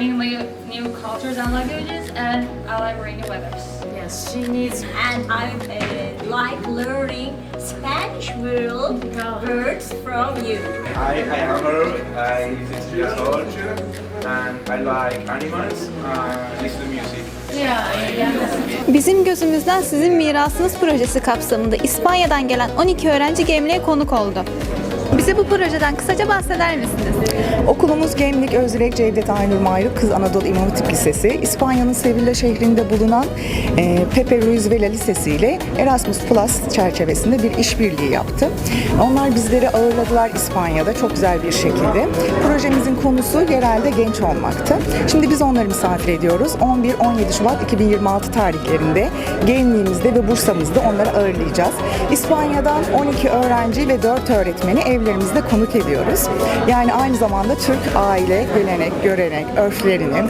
learning new, new cultures and languages, and I like rainy weathers. Yes, she needs. and I uh, like learning Spanish world words from you. I, I am Earl, I'm six years old, and I like animals and listen to music. Bizim gözümüzden sizin mirasınız projesi kapsamında İspanya'dan gelen 12 öğrenci Gemli'ye konuk oldu. Bize bu projeden kısaca bahseder misiniz? Okulumuz Gemlik Özdirek Cevdet Aynur Mayruk Kız Anadolu İmam Hatip Lisesi, İspanya'nın Sevilla şehrinde bulunan e, Pepe Ruiz Vela Lisesi ile Erasmus Plus çerçevesinde bir işbirliği yaptı. Onlar bizleri ağırladılar İspanya'da çok güzel bir şekilde. Projemizin konusu yerelde genç olmaktı. Şimdi biz onları misafir ediyoruz. 11-17 Şubat 2026 tarihlerinde Gemliğimizde ve Bursa'mızda onları ağırlayacağız. İspanya'dan 12 öğrenci ve 4 öğretmeni evlerimizde konuk ediyoruz. Yani aynı zamanda Türk aile, gelenek, görenek, örflerini,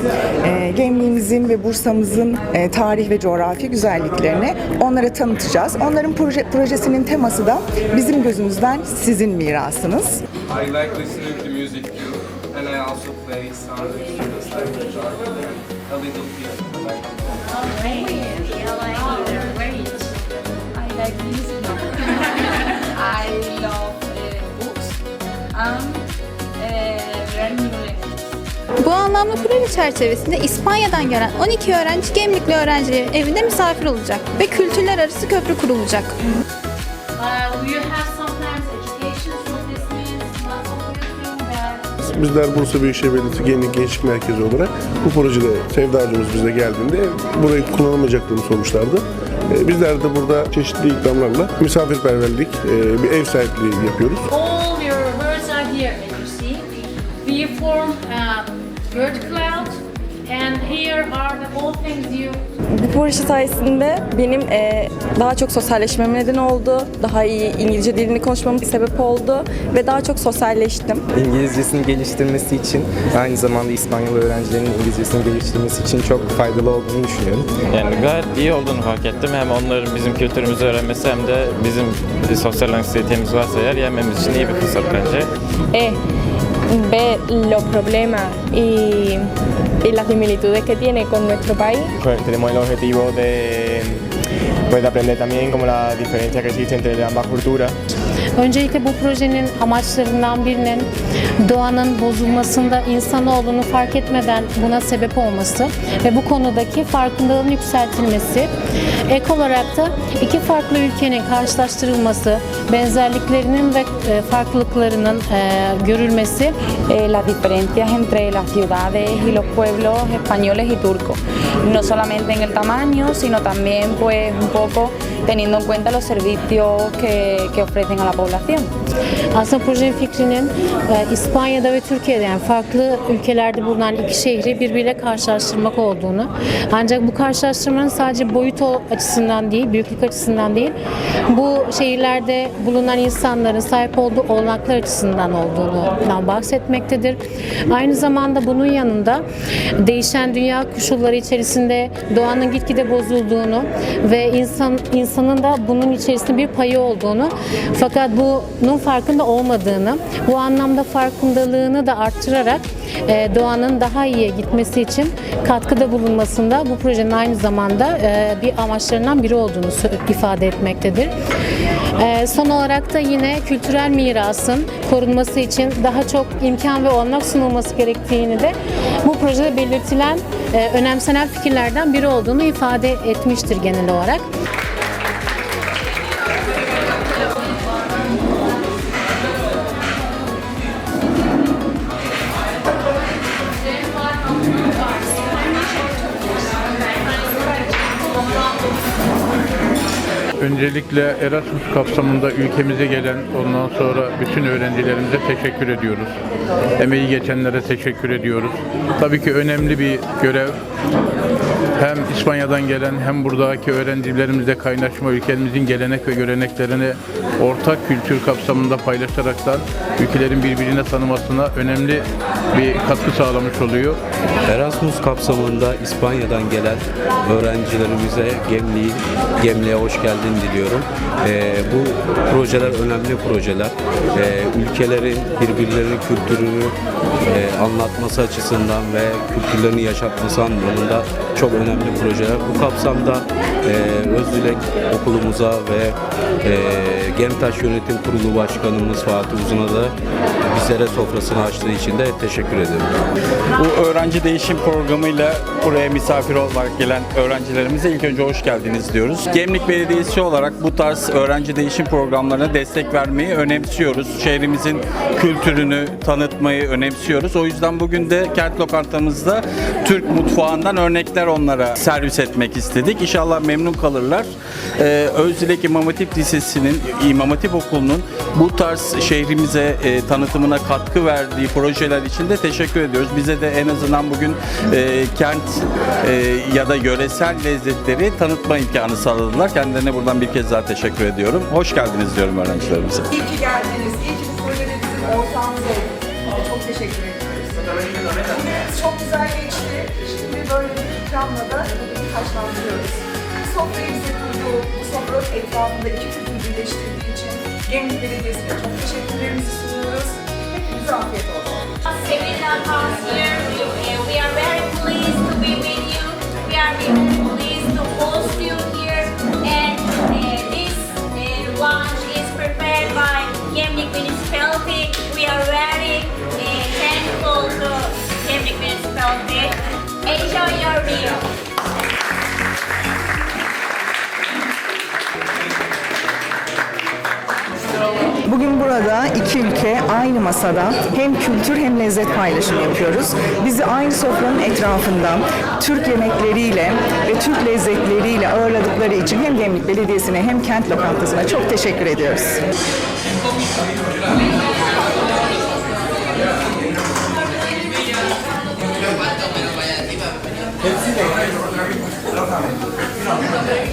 e, Gemliğimizin ve Bursa'mızın e, tarih ve coğrafi güzelliklerini onlara tanıtacağız. Onların proje, projesinin teması da bizim gözümüzden sizin mirasınız. I like listening to music too, and I also play some instruments like guitar and a little piano. Anlamlı proje çerçevesinde İspanya'dan gelen 12 öğrenci Gemlikli öğrencilerin evinde misafir olacak ve kültürler arası köprü kurulacak. Uh, Bizler Bursa Büyükşehir Belediyesi Gençlik Gençlik Merkezi olarak bu projede sevdacımız bize geldiğinde burayı kullanamayacaklarını sormuşlardı. Ee, Bizler de burada çeşitli ikramlarla misafirperverlik, e, bir ev sahipliği yapıyoruz. all your words are here, you see. We form a word cloud, and here are the all things you Bu proje sayesinde benim e, daha çok sosyalleşmeme neden oldu. Daha iyi İngilizce dilini konuşmama sebep oldu ve daha çok sosyalleştim. İngilizcesini geliştirmesi için aynı zamanda İspanyol öğrencilerin İngilizcesini geliştirmesi için çok faydalı olduğunu düşünüyorum. Yani gayet iyi olduğunu fark ettim. Hem onların bizim kültürümüzü öğrenmesi hem de bizim sosyal anksiyetemiz varsa eğer yenmemiz için iyi bir fırsat bence. es ver los problemas y, las similitudes que tiene con nuestro país Pues tenemos el objetivo de, pues, de aprender también como la diferencia que existe entre ambas culturas. Öncelikle bu projenin amaçlarından birinin doğanın bozulmasında insanoğlunun fark etmeden buna sebep olması ve bu konudaki farkındalığın yükseltilmesi. Ek olarak da iki farklı ülkenin karşılaştırılması, benzerliklerinin ve e, farklılıklarının e, görülmesi. las diferencias entre las ciudades y los pueblos españoles y turcos, no solamente en el tamaño, sino también pues un poco teniendo en cuenta los servicios que, que ofrecen a la población. Aslında proje fikrinin e, İspanya'da ve Türkiye'de yani farklı ülkelerde bulunan iki şehri birbiriyle karşılaştırmak olduğunu ancak bu karşılaştırmanın sadece boyut açısından değil, büyüklük açısından değil bu şehirlerde bulunan insanların sahip olduğu olanaklar açısından olduğundan bahsetmektedir. Aynı zamanda bunun yanında değişen dünya koşulları içerisinde doğanın gitgide bozulduğunu ve insan insanın da bunun içerisinde bir payı olduğunu fakat bunun farkında olmadığını bu anlamda farkındalığını da arttırarak e, doğanın daha iyiye gitmesi için katkıda bulunmasında bu projenin aynı zamanda e, bir amaçlarından biri olduğunu ifade etmektedir. E, Son olarak da yine kültürel mirasın korunması için daha çok imkan ve olanak sunulması gerektiğini de bu projede belirtilen önemsenen fikirlerden biri olduğunu ifade etmiştir genel olarak. Thank you. Öncelikle Erasmus kapsamında ülkemize gelen ondan sonra bütün öğrencilerimize teşekkür ediyoruz. Emeği geçenlere teşekkür ediyoruz. Tabii ki önemli bir görev. hem İspanya'dan gelen hem buradaki öğrencilerimizle kaynaşma, ülkemizin gelenek ve göreneklerini ortak kültür kapsamında paylaşaraktan ülkelerin birbirini tanımasına önemli bir katkı sağlamış oluyor. Erasmus kapsamında İspanya'dan gelen öğrencilerimize Gemliği, Gemliğe hoş geldin diliyorum. Ee, bu projeler önemli projeler. Ee, ülkelerin birbirlerinin kültürünü e, anlatması açısından ve kültürlerini yaşatması anlamında çok önemli projeler. Bu kapsamda e, Özdilek okulumuza ve e, Gemtaş Yönetim Kurulu Başkanımız Fatih Uzun'a da bizlere sofrasını açtığı için de teşekkür ederim. Bu öğrenci değişim programıyla buraya misafir olmak gelen öğrencilerimize ilk önce hoş geldiniz diyoruz. Gemlik Belediyesi olarak bu tarz öğrenci değişim programlarına destek vermeyi önemsiyoruz. Şehrimizin kültürünü tanıtmayı önemsiyoruz. O yüzden bugün de kent lokantamızda Türk mutfağından örnekler onlara servis etmek istedik. İnşallah memnun kalırlar. Ee, Özdilek İmam Hatip Lisesi'nin, İmam Hatip Okulu'nun bu tarz şehrimize e, tanıtımına katkı verdiği projeler için de teşekkür ediyoruz. Bize de en azından bugün e, kent e, ya da yöresel lezzetleri tanıtma imkanı sağladılar. Kendilerine buradan bir kez daha teşekkür ediyorum. Hoş geldiniz diyorum öğrencilerimize. İyi ki geldiniz. İyi ki bu projede bizim ortağımız oldunuz. Çok teşekkür ediyoruz. Bugünümüz çok güzel geçti. Şimdi böyle bir ikramla da bugünü taşlandırıyoruz. Sofrayı bize bu sofranın etrafında iki kültür birleştirdiği için Gemlik Belediyesi'ne çok teşekkürlerimizi sunuyoruz. Hepinize afiyet olsun. Comes Enjoy your meal. Bugün burada iki ülke aynı masada hem kültür hem lezzet paylaşımı yapıyoruz. Bizi aynı sofranın etrafında Türk yemekleriyle ve Türk lezzetleriyle ağırladıkları için hem Gemlik Belediyesi'ne hem kent lokantasına çok teşekkür ediyoruz. 나는